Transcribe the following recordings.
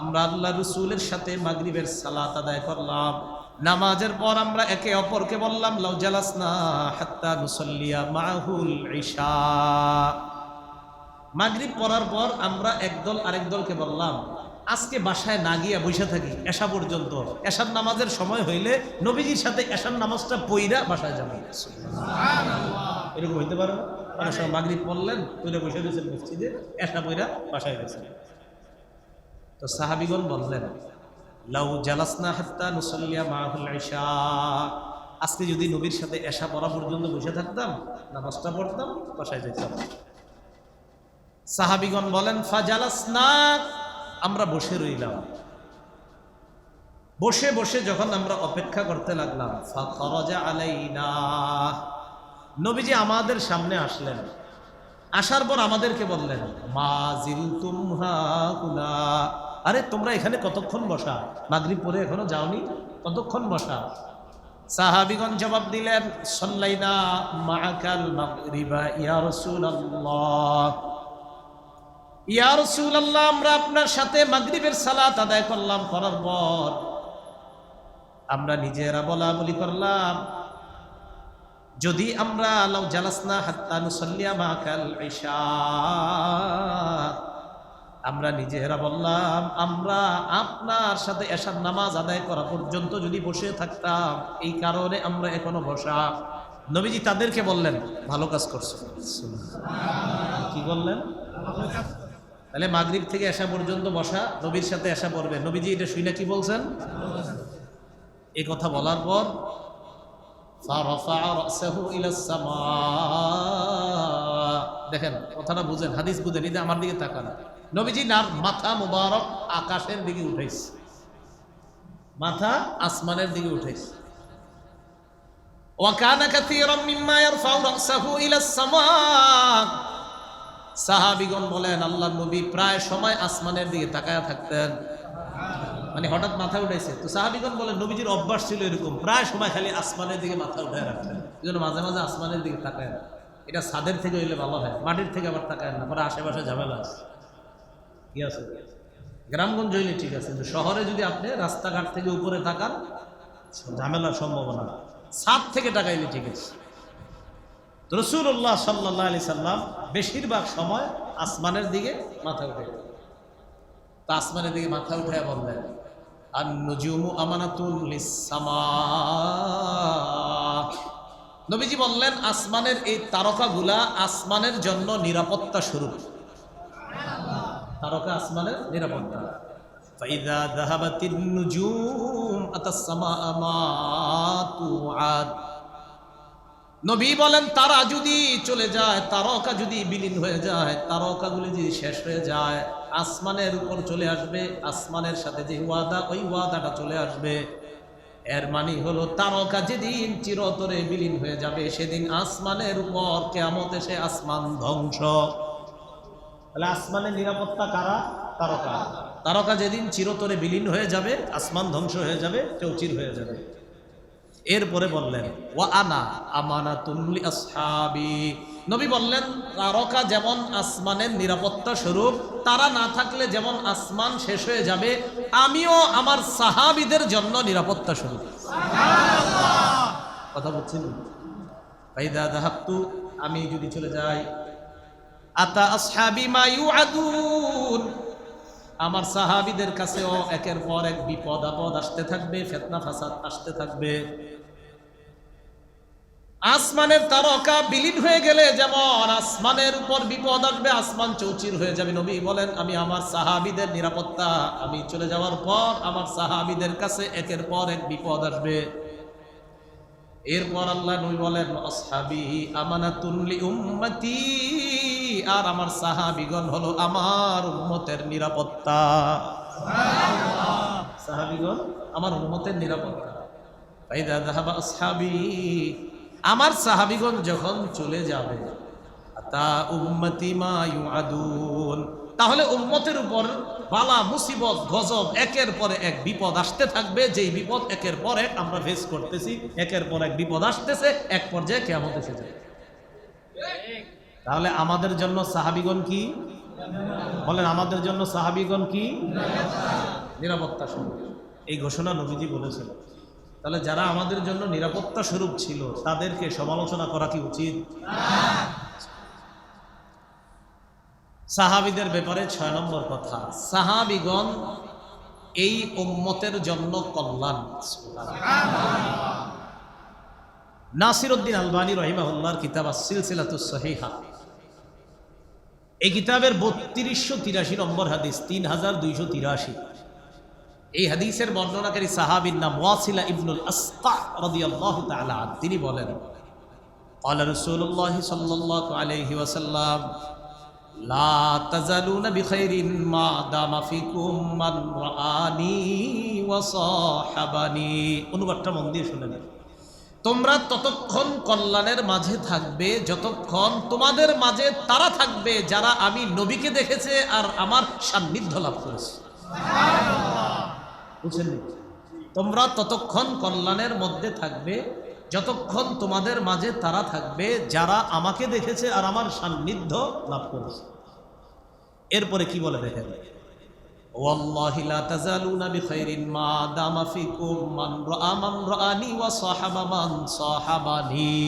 আমরা আল্লাহ রাসূলের সাথে মাগরিবের সালাত আদায় করলাম। নামাজের পর আমরা একে অপরকে বললাম, লাউ জালাসনা হাত্তা নুসাল্লিয়া মাহুল ইশা। মাগরিব পড়ার পর আমরা একদল আরেক দলকে বললাম, আজকে বাসায় না গিয়া বসে থাকি, এশা পর্যন্ত। এশার নামাজের সময় হইলে নবীজির সাথে এশার নামাজটা পইরা বাসায় যাব। এরকম হইতে পারে না? অনেক সময় মাগরিব পড়লেন পইরা বসে গেছেন মসজিদে এশা পইরা বাসায় গেছেন তো সাহাবিগণ বললেন, লাউ জালাসনা হাত্তা নুসাল্লিয়া মাহুল আজকে যদি নবীর সাথে এশা পড়া পর্যন্ত বসে থাকতাম, নামাজটা পড়তাম, বাসায় যেতাম। সাহাবিগণ বলেন, ফাজালাসনা, আমরা বসে রইলাম। বসে বসে যখন আমরা অপেক্ষা করতে লাগলাম ফাখরাজা আলাইনা। নবীজি আমাদের সামনে আসলেন। আসার পর আমাদেরকে বললেন, মা জিলতুম হাকুনা আরে, তোমরা এখানে কতক্ষণ বসা? মাগরিব পরে এখনও যাওনি? কতক্ষণ বসা? সাহাবিগণ জবাব দিলেন, সল্লাইনা মাকাল মাগরিবা, ইয়া রাসূলুল্লাহ। আমরা আপনার সাথে মাগরিবের সালাত আদায় করলাম। করার পর আমরা নিজেরা বলা বলি করলাম। যদি আমরা লাউ জালাসনা হাত্তা নুসাল্লিয়া মাকাল ইশা আমরা নিজেরা বললাম, আমরা আপনার সাথে এসার নামাজ আদায় করা পর্যন্ত যদি বসে থাকতাম, এই কারণে আমরা এখনও বসা। নবীজি তাদেরকে বললেন, ভালো কাজ করছ। কি বললেন? তাহলে মাগরিব থেকে আসা পর্যন্ত বসা, নবীর সাথে আসা পড়বে। নবীজি এটা শুনে কি বলছেন? এই কথা বলার পর দেখেন কথাটা বুঝেন হাদিস বুঝেন এই যে আমার দিকে তাকান নবীজি নার মাথা মুবারক আকাশের দিকে উঠাইছে মাথা আসমানের দিকে উঠাইছে وكان كثيرا مما يرفع رأسه إلى السماء সাহাবিগণ বলেন আল্লাহ নবী প্রায় সময় আসমানের দিকে তাকায়া থাকতেন মানে হঠাৎ মাথা উঠাইছে। তো সাহাবিগণ বলেন, নবীজির অভ্যাস ছিল এরকম। প্রায় সময় খালি আসমানের দিকে মাথা উঠায় রাখতেন। এই জন্য মাঝে মাঝে আসমানের দিকে তাকায় না। এটা ছাদের থেকে হইলে ভালো হয়, মাটির থেকে আবার তাকায় না, পরে আশেপাশে ঝামেলা আছে। কি আছে? গ্রামগঞ্জ হইলে ঠিক আছে, কিন্তু শহরে যদি আপনি রাস্তাঘাট থেকে উপরে তাকান, ঝামেলার সম্ভাবনা। ছাদ থেকে তাকাইলে ঠিক আছে। রসুল্লাহ সাল্লাহ আলি সাল্লাম বেশিরভাগ সময় আসমানের দিকে মাথা উঠে তা আসমানের দিকে মাথা উঠে বললেন আর নজুমু আমানাতুল নবীজি বললেন, আসমানের এই তারকাগুলা আসমানের জন্য নিরাপত্তা স্বরূপ। তারকা আসমানের নিরাপত্তা। ফাইদা যাহাবাতিন নুজুম আতাসসামা মা তুআদ নবী বলেন তারা যদি চলে যায় তারকা যদি বিলীন হয়ে যায় তারকাগুলি যদি শেষ হয়ে যায় আসমানের উপর চলে আসবে আসমানের সাথে যে ওয়াদা ওই ওয়াদাটা চলে আসবে। এর মানে হলো তারকা যেদিন চিরতরে বিলীন হয়ে যাবে সেদিন আসমানের উপর কেমত এসে আসমান ধ্বংস। তাহলে আসমানের নিরাপত্তা কারা? তারকা। তারকা যেদিন চিরতরে বিলীন হয়ে যাবে আসমান ধ্বংস হয়ে যাবে চৌচির হয়ে যাবে। এরপরে বললেন, ওয়া আনা আমানা তুমলি আসহাবি নবী বললেন, তারকা যেমন আসমানের নিরাপত্তা স্বরূপ, তারা না থাকলে যেমন আসমান শেষ হয়ে যাবে, আমিও আমার সাহাবিদের জন্য নিরাপত্তা স্বরূপ। কথা বলছেন ফাইদা দাহাবতু আমি যদি চলে যাই, আতা আসহাবি মা ইউআদুন? আমার সাহাবিদের কাছেও একের পর এক বিপদ আপদ আসতে থাকবে, ফেতনা, ফাসাদ আসতে থাকবে। আসমানের তারকা বিলীন হয়ে গেলে যেমন আসমানের উপর বিপদ আসবে, আসমান চৌচির হয়ে যাবে। নবী বলেন, আমি আমার সাহাবিদের নিরাপত্তা, আমি চলে যাওয়ার পর আমার সাহাবিদের কাছে একের পর এক বিপদ আসবে। এরপর আল্লাহ নবী বলেন, আসহাবি আমানাতুল্লি উম্মতি। আর আমার সাহাবিগণ হলো আমার উম্মতের নিরাপত্তা। সাহাবিগণ, আমার উম্মতের নিরাপত্তা। ফাইদা যাহাবা আসহাবি, আমার সাহাবিগণ যখন চলে যাবে তা উম্মতি তাহলে উম্মতের উপর বালা, মুসিবত, গজব একের পর এক বিপদ আসতে থাকবে। যেই বিপদ একের পর এক আমরা ফেস করতেছি, একের পর এক বিপদ আসতেছে, এক পর্যায়ে কেমন এসে যায় তাহলে আমাদের জন্য সাহাবিগণ কি? বলেন, আমাদের জন্য সাহাবিগণ কি? নিরাপত্তা স্বরূপ। এই ঘোষণা নবীজি বলেছেন। তাহলে যারা আমাদের জন্য নিরাপত্তা স্বরূপ ছিল, তাদেরকে সমালোচনা করা কি উচিত? সাহাবিদের ব্যাপারে ছয় নম্বর কথা। সাহাবিগণ এই উম্মতের জন্য কল্যাণ। নাসিরউদ্দিন আলবানী রহিমাহুল্লাহর কিতাব সিলসিলাতুস সহিহা। এই কিতাবের বত্রিশশো তিরাশি নম্বর হাদিস তিন হাজার দুইশো তিরাশি এই হাদিসের বর্ণনাকারী সাহাবির নাম ওয়াসিলা ইবনুল আসকা রাদিয়াল্লাহু তাআলা আনহু। তিনি বলেন قال رسول الله صلى الله عليه وسلم لا تزالون بخير ما دام فيكم من رآني وصاحبني অনুবাদটা মন দিয়ে শুনে নেন তোমরা ততক্ষণ কল্যাণের মাঝে থাকবে, যতক্ষণ তোমাদের মাঝে তারা থাকবে যারা আমি নবীকে দেখেছে আর আমার সান্নিধ্য লাভ করেছে। তোমরা ততক্ষণ কল্যাণের মধ্যে থাকবে, যতক্ষণ তোমাদের মাঝে তারা থাকবে যারা আমাকে দেখেছে আর আমার সান্নিধ্য লাভ করেছে। এরপরে কি বলে দেখেন? والله لا تزالون بخير ما دام فيكم من رأى من رآني وصاحب من صاحبني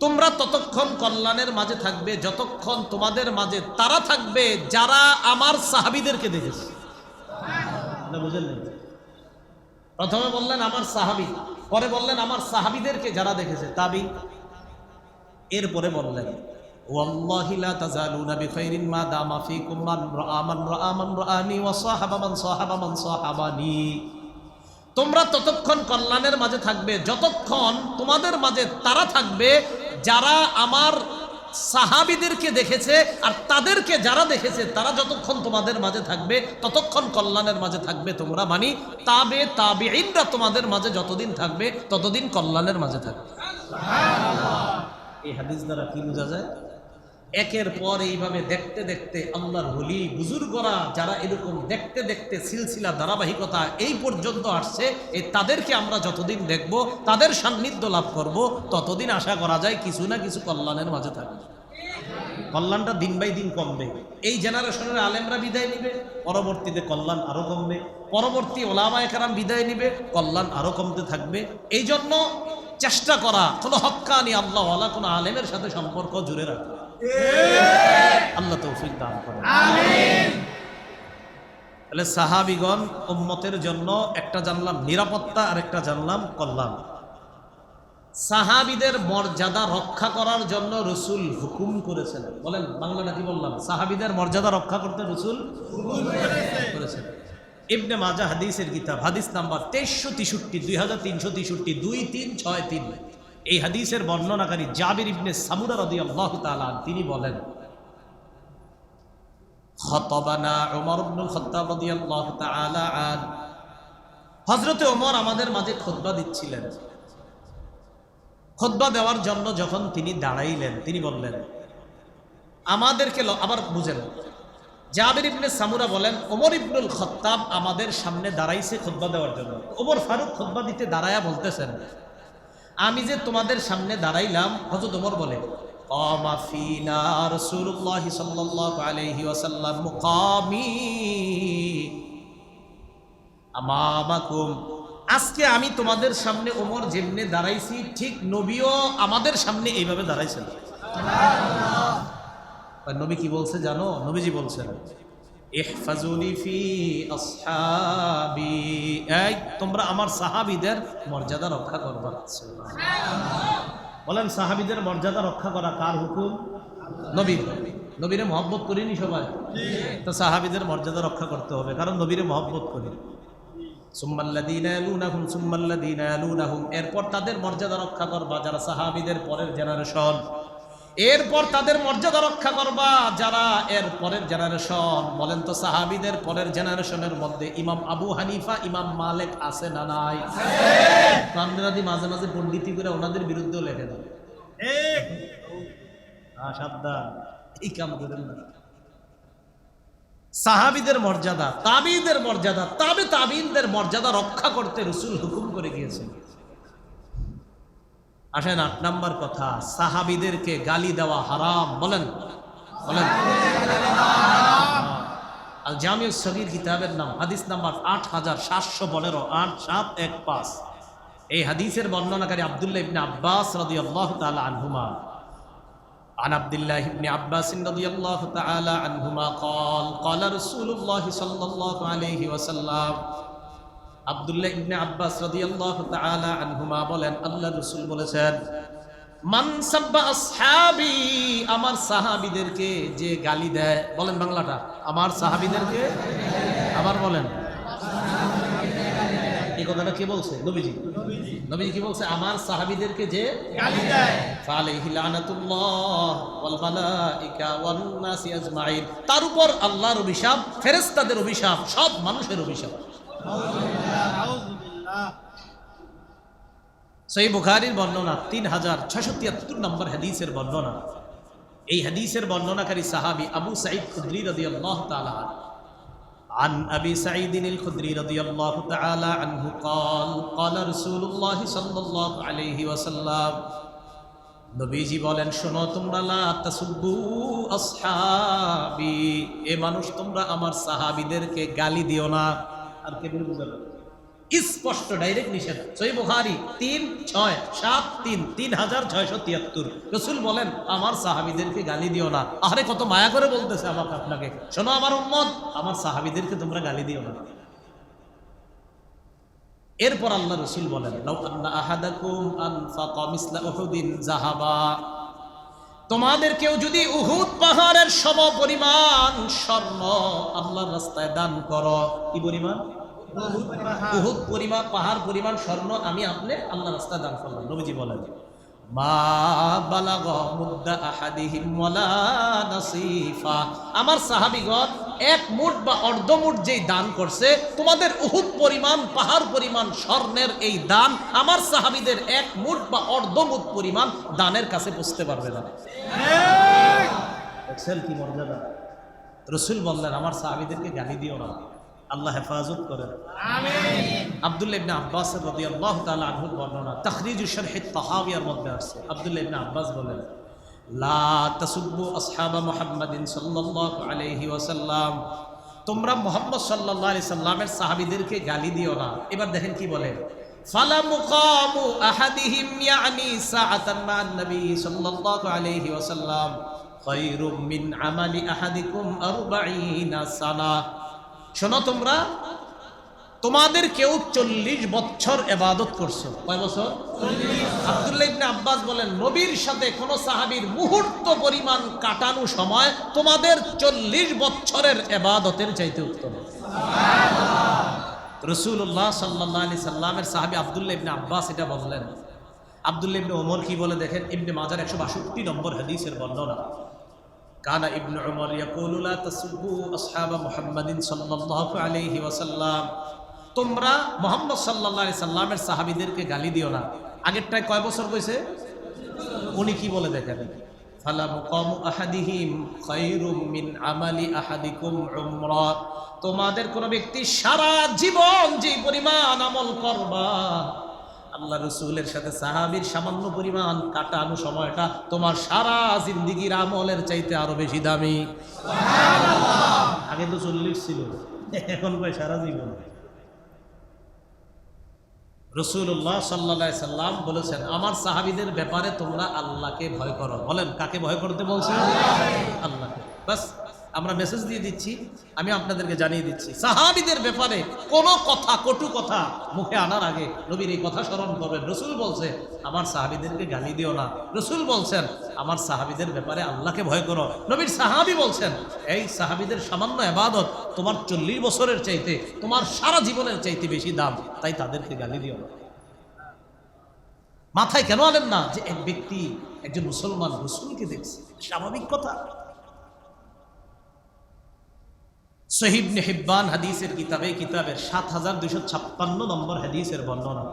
তোমরা ততক্ষণ কল্যাণের মাঝে থাকবে যতক্ষণ তোমাদের মাঝে তারা থাকবে যারা আমার সাহাবিদেরকে দেখেছে না বুঝলেন না? প্রথমে বললেন আমার সাহাবি পরে বললেন আমার সাহাবিদেরকে যারা দেখেছে তাবি এরপরে বললেন والله لا تزالون بخير ما دام فيكم من رأى من رأى من رآني وصاحب من صاحب من صاحبني তোমরা ততক্ষণ কল্যাণের মাঝে থাকবে যতক্ষণ তোমাদের মাঝে তারা থাকবে যারা আমার সাহাবিদেরকে দেখেছে আর তাদেরকে যারা দেখেছে তারা যতক্ষণ তোমাদের মাঝে থাকবে ততক্ষণ কল্যাণের মাঝে থাকবে তোমরা মানি তাবে তাবে তোমাদের মাঝে যতদিন থাকবে ততদিন কল্যাণের মাঝে থাকবে এই হাদিস দ্বারা কি বোঝা যায় একের পর এইভাবে দেখতে দেখতে আল্লাহর হলি বুজুর্গরা যারা এরকম দেখতে দেখতে সিলসিলা ধারাবাহিকতা এই পর্যন্ত আসছে এই তাদেরকে আমরা যতদিন দেখব, তাদের সান্নিধ্য লাভ করব, ততদিন আশা করা যায় কিছু না কিছু কল্যাণের মাঝে থাকবে। কল্যাণটা দিন বাই দিন কমবে। এই জেনারেশনের আলেমরা বিদায় নিবে, পরবর্তীতে কল্যাণ আরও কমবে। পরবর্তী ওলামায় কারাম বিদায় নিবে, কল্যাণ আরও কমতে থাকবে। এই জন্য চেষ্টা করা, কোনো হক্কানি আল্লাহ কোনো আলেমের সাথে সম্পর্ক জুড়ে রাখা। আল্লাহ তৌফিক দান করে তাহলে সাহাবিগণ উম্মতের জন্য একটা জানলাম নিরাপত্তা আর একটা জানলাম কল্যাণ। সাহাবিদের মর্যাদা রক্ষা করার জন্য রসুল হুকুম করেছেন। বলেন বাংলাটা কি বললাম? সাহাবিদের মর্যাদা রক্ষা করতে রসুল করেছেন। ইবনে মাজা হাদিসের কিতাব হাদিস নাম্বার তেইশশো তেষট্টি দুই হাজার তিনশো তেষট্টি দুই তিন ছয় তিন। এই হাদিসের বর্ণনাকারী জাবির ইবনে সামুরা রদি আল্লাহ তালা তিনি বলেন, খতবানা ওমর আমাদের মাঝে খুতবা দিচ্ছিলেন। খুতবা দেওয়ার জন্য যখন তিনি দাঁড়াইলেন, তিনি বললেন, আমাদেরকে আবার বুঝেন, জাবির ইবনে সামুরা বলেন ওমর ইবনুল খত্তাব আমাদের সামনে দাঁড়াইছে খুতবা দেওয়ার জন্য। ওমর ফারুক খুতবা দিতে দাঁড়ায়া বলতেছেন আমি যে তোমাদের সামনে দাঁড়াইলাম হজরত ওমর বলে আজকে আমি তোমাদের সামনে ওমর যেমনে দাঁড়াইছি ঠিক নবীও আমাদের সামনে এইভাবে দাঁড়াইছেন। নবী কি বলছে জানো? নবীজি বলছেন তোমরা আমার সাহাবিদের মর্যাদা রক্ষা করবা। বলেন, সাহাবিদের মর্যাদা রক্ষা করা কার হুকুম? নবীর। নবীরে মহব্বত করিনি সবাই? তো সাহাবিদের মর্যাদা রক্ষা করতে হবে, কারণ নবীরে মহব্বত করি। এরপর তাদের মর্যাদা রক্ষা করবা যারা সাহাবিদের পরের জেনারেশন এরপর তাদের মর্যাদা রক্ষা করবা। যারা এর পরের জেনারেশন বলেন তো সাহাবীদের পরের জেনারেশনের মধ্যে ইমাম আবু হানিফা ইমাম মালিক আছে না নাই? আপনারা মাঝে মাঝে পণ্ডিতি করে ওনাদের বিরুদ্ধেও লেখে দেন এই কাম করেন না। সাহাবিদের মর্যাদা তাবিদের মর্যাদা তাবে তাবিনদের মর্যাদা রক্ষা করতে রসুল হুকুম করে গিয়েছেন। আসেন আট নাম্বার কথা সাহাবিদেরকে গালি দেওয়া হারাম বলেন বলেন আল জামিউ সগির কিতাবের নাম হাদিস নাম্বার আট হাজার সাতশো পনেরো আট সাত এক পাঁচ এই হাদিসের বর্ণনাকারী আব্দুল্লাহ ইবনে আব্বাস রাদিয়াল্লাহু তাআলা আনহুমা عن عبد الله بن عباس رضي الله تعالى عنهما قال قال رسول الله صلى الله عليه وسلم আব্দুল্লাহ ইবনে আব্বাস রাদিয়াল্লাহু তাআলা আনহুমা বলেন, আল্লাহ রাসূল বলেছেন, মান সাব্বা আসহাবি আমার সাহাবীদেরকে যে গালি দেয়, বলেন বাংলাটা, আমার সাহাবীদেরকে আবার বলেন। এই কথাটা কে বলছে? নবীজি। নবীজি কি বলছে? আমার সাহাবীদেরকে যে গালি দেয় ফালাইহি লানাতুল্লাহ ওয়াল মালাইকা ওয়ান নাসি আজমাইন তার উপর আল্লাহর অভিশাপ, ফেরেশতাদের অভিশাপ, সব মানুষের অভিশাপ আউযুবিল্লাহ সহি বুখারীর বর্ণনা তিন হাজার ছশো তিয়াত্তর নম্বর হাদিসের বর্ণনা এই হাদিসের বর্ণনাকারী সাহাবী আবু সাঈদ খুদরি রাদিয়াল্লাহু তাআলা আনহু। عن أبي سعيد الخدري رضي الله تعالى عنه قال قال رسول الله صلى الله عليه وسلم নবীজি বলেন শোনো তোমরা লা তাসুব্বু আসহাবি এ মানুষ তোমরা আমার সাহাবীদেরকে গালি দিও না আর কে বলে বুঝালো স্পষ্ট ডাইরেক্ট নিষেধ। সই বুখারি, তিন, ছয়, সাত, তিন তিন হাজার ছয়শো তিয়াত্তর। রসুল বলেন, আমার সাহাবিদেরকে গালি দিও না। আরে, কত মায়া করে বলতেছে আমাকে আপনাকে। শোনো আমার উম্মত, আমার সাহাবিদেরকে তোমরা গালি দিও না। এরপর আল্লাহ রসুল বলেন আহাদাকুম আনফাকা মিসলা জাহাবা। তোমাদের কেউ যদি উহুদ পাহাড়ের সম পরিমাণ স্বর্ণ আল্লাহর রাস্তায় দান করো, কি পরিমাণ? উহুদ পরিমাণ, পাহাড় পরিমাণ স্বর্ণ আমি আপনি আল্লাহ রাস্তায় দান করলাম। নবীজি বলেন আমার সাহাবীগণ এক মুঠ বা অর্ধ মুঠ যেই দান করছে তোমাদের উহুদ পরিমাণ পাহাড় পরিমাণ স্বর্ণের এই দান আমার সাহাবীদের এক মুঠ বা অর্ধ মুঠ পরিমাণ দানের কাছে পৌঁছতে পারবে না। দেখছেন কি মর্যাদা? রসুল বললেন আমার সাহাবীদেরকে গালি দিও না। আল্লাহ হেফাজত করেন। আব্দুল্লাহ ইবনে আব্বাস রাদিয়াল্লাহু তাআলা আনহুর বর্ণনা তাখরিজু শরহ তাহাবিয়ার মধ্যে আছে আব্দুল্লাহ ইবনে আব্বাস বলেন লা তাসুব্বু আসহাবা মুহাম্মাদিন আলাইহি ওয়াসাল্লাম। তোমরা মুহাম্মদ সাল্লাল্লাহু আলাইহি সাল্লামের সাহাবীদেরকে গালি দিও না। এবার দেখেন কি বলে, ফালা মুকামু আহাদিহিম ইয়ানি সাআতান মা'আন নবী সাল্লাল্লাহু আলাইহি ওয়াসাল্লাম, খায়রুম মিন আমালি আহাদিকুম 40 সানা। শোনো তোমরা তোমাদের কেউ চল্লিশ বছর এবাদত করছ। কয় বছর? আব্দুল্লাহ ইবনে আব্বাস বলেন, নবীর সাথে কোন সাহাবীর মুহূর্ত পরিমাণ কাটানো সময় তোমাদের চল্লিশ বছরের এবাদতের চাইতে উত্তম। রসুল্লাহ সাল্লাহ আলি সাল্লামের সাহাবী আবদুল্লাহ ইবনে আব্বাস এটা বললেন। আবদুল্লাহ ইবনে ওমর কি বলে দেখেন? ইবনে মাজার একশো বাষট্টি নম্বর হাদিসের বর্ণনা। কানা ইবনে উমর ইয়াকুলু, লা তাসুব্বু আসহাবা মুহাম্মাদিন সাল্লাল্লাহু আলাইহি ওয়াসাল্লাম। তোমরা মোহাম্মদ সাল্লাল্লাহু আলাইহি সাল্লামের সাহাবীদেরকে গালি দিও না। আগেরটায় কয় বছর কইছে উনি কি বলে দেখেন? তোমাদের কোন ব্যক্তি সারা জীবন যে পরিমাণ আমল করবা আল্লাহ রসুলের সাথে সাহাবীর সামান্য পরিমাণ কাটানো সময়টা তোমার সারা জিন্দিগির আমলের চাইতে আরও বেশি দামি। আগে তো চল্লিশ ছিল এখন কয় সারা জীবন? রসুল্লাহ সাল্লা সাল্লাম বলেছেন আমার সাহাবিদের ব্যাপারে তোমরা আল্লাহকে ভয় করো। বলেন কাকে ভয় করতে বলছেন? আল্লাহকে। বাস আমরা মেসেজ দিয়ে দিচ্ছি, আমি আপনাদেরকে জানিয়ে দিচ্ছি। সাহাবিদের ব্যাপারে কোনো কথা, কটু কথা মুখে আনার আগে নবীর এই কথা স্মরণ করবেন। রসুল বলছে, আমার সাহাবিদেরকে গালি দিও না। রসুল বলছেন, আমার সাহাবিদের ব্যাপারে আল্লাহকে ভয় করো। নবীর সাহাবি বলছেন, এই সাহাবিদের সামান্য আবাদত তোমার চল্লিশ বছরের চাইতে, তোমার সারা জীবনের চাইতে বেশি দাম, তাই তাদেরকে গালি দিও না। মাথায় কেন আনেন না যে এক ব্যক্তি একজন মুসলমান রসুলকে দেখছে? স্বাভাবিক কথা। সহিবনে হিব্বান হাদিসের কিতাবে কিতাবের সাত হাজার দুইশো ছাপ্পান্ন নম্বর হাদিসের বর্ণনা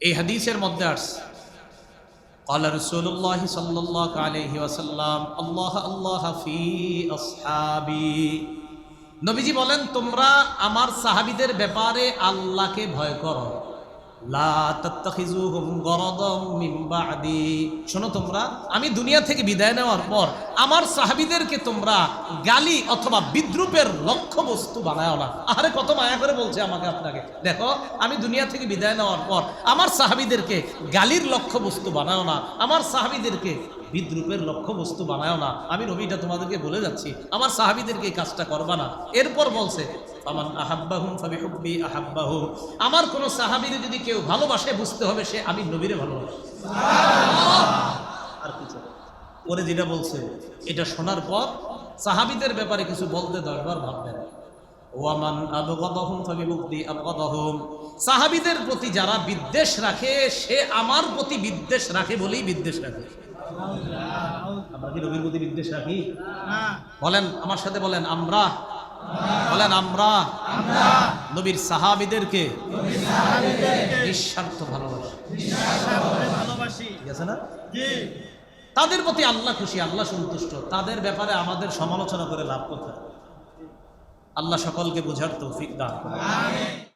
এই হাদিসের মধ্যে আসছে قال رسول الله صلى الله عليه وسلم الله الله في أصحابي নবীজি বলেন তোমরা আমার সাহাবিদের ব্যাপারে আল্লাহকে ভয় করো শোনো তোমরা, আমি দুনিয়া থেকে বিদায় নেওয়ার পর আমার সাহাবিদেরকে তোমরা গালি অথবা বিদ্রুপের লক্ষ্য বস্তু বানায় না। আরে, কত মায়া করে বলছে আমাকে আপনাকে। দেখো, আমি দুনিয়া থেকে বিদায় নেওয়ার পর আমার সাহাবিদেরকে গালির লক্ষ্য বস্তু বানায় না। আমার সাহাবীদেরকে বিদ্রুপের লক্ষ্য বস্তু বানায় না। আমি নবীটা তোমাদেরকে বলে যাচ্ছি, আমার সাহাবীদেরকে এই কাজটা করবা না। এরপর বলছে আমান আহাব্বাহুম ফাবি হুব্বি আহাব্বাহু। আমার কোনো সাহাবীরে যদি কেউ ভালোবাসে, বুঝতে হবে সে আমি নবীরে ভালোবাসি। আর কিছু। পরে যেটা বলছে, এটা শোনার পর সাহাবিদের ব্যাপারে কিছু বলতে দশবার ভাববেন। ওয়ামান আবগাদাহুম ফাবিবুগদি আবগাদাহুম। সাহাবীদের প্রতি যারা বিদ্বেষ রাখে, সে আমার প্রতি বিদ্বেষ রাখে বলেই বিদ্বেষ রাখে। আমরা কি প্রতি বিদ্বেষ রাখি বলেন, আমার সাথে বলেন, আমরা? বলেন, আমরা? নবীর সাহাবিদেরকে নিঃস্বার্থ ভালোবাসি। না? তাদের প্রতি আল্লাহ খুশি, আল্লাহ সন্তুষ্ট। তাদের ব্যাপারে আমাদের সমালোচনা করে লাভ কোথায়? আল্লাহ সকলকে বোঝার তৌফিক দান।